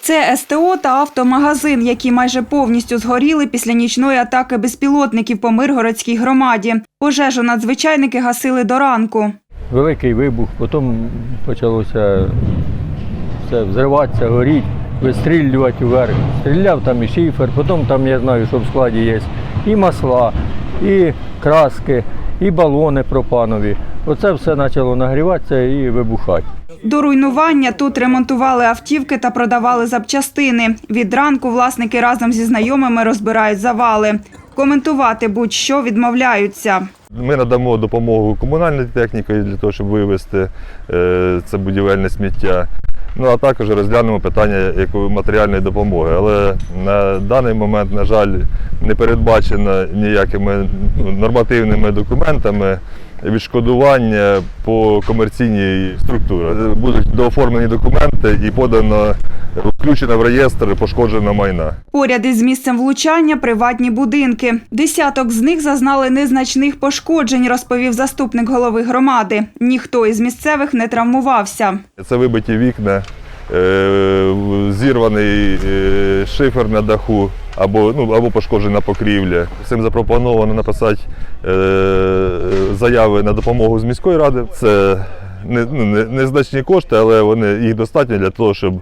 Це СТО та автомагазин, які майже повністю згоріли після нічної атаки безпілотників по Миргородській громаді. Пожежу надзвичайники гасили до ранку. Великий вибух, потім почалося все взриватися, горіти, вистрілювати вверх. Стріляв там і шифер, потім там я знаю, що в складі є і масла, і краски і балони пропанові. Оце все почало нагріватися і вибухати. До руйнування тут ремонтували автівки та продавали запчастини. Від ранку власники разом зі знайомими розбирають завали. Коментувати будь-що відмовляються. Ми надамо допомогу комунальній техніці для того, щоб вивезти е, це будівельне сміття. Ну а також розглянемо питання матеріальної допомоги. Але на даний момент, на жаль, не передбачено ніякими ну, нормативними документами відшкодування по комерційній структурі. Будуть дооформлені документи і подано включено в реєстр пошкоджена майна. Поряд із місцем влучання приватні будинки. Десяток з них зазнали незначних пошкоджень, розповів заступник голови громади. Ніхто із місцевих не травмувався. Це вибиті вікна, е, зірваний е, шифер на даху або, ну, або пошкоджена покрівля. Цим запропоновано написати е, заяви на допомогу з міської ради. Це не- ну, не- незначні кошти, але вони їх достатньо для того, щоб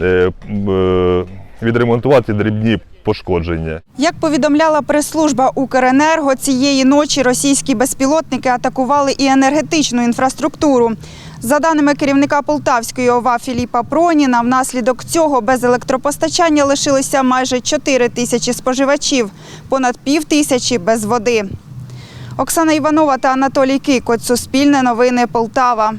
е, е, відремонтувати дрібні пошкодження. Як повідомляла прес-служба Укренерго, цієї ночі російські безпілотники атакували і енергетичну інфраструктуру. За даними керівника Полтавської ОВА Філіпа Проніна, внаслідок цього без електропостачання лишилися майже 4 тисячі споживачів, понад пів тисячі без води. Оксана Іванова та Анатолій Кикоць. Суспільне новини Полтава.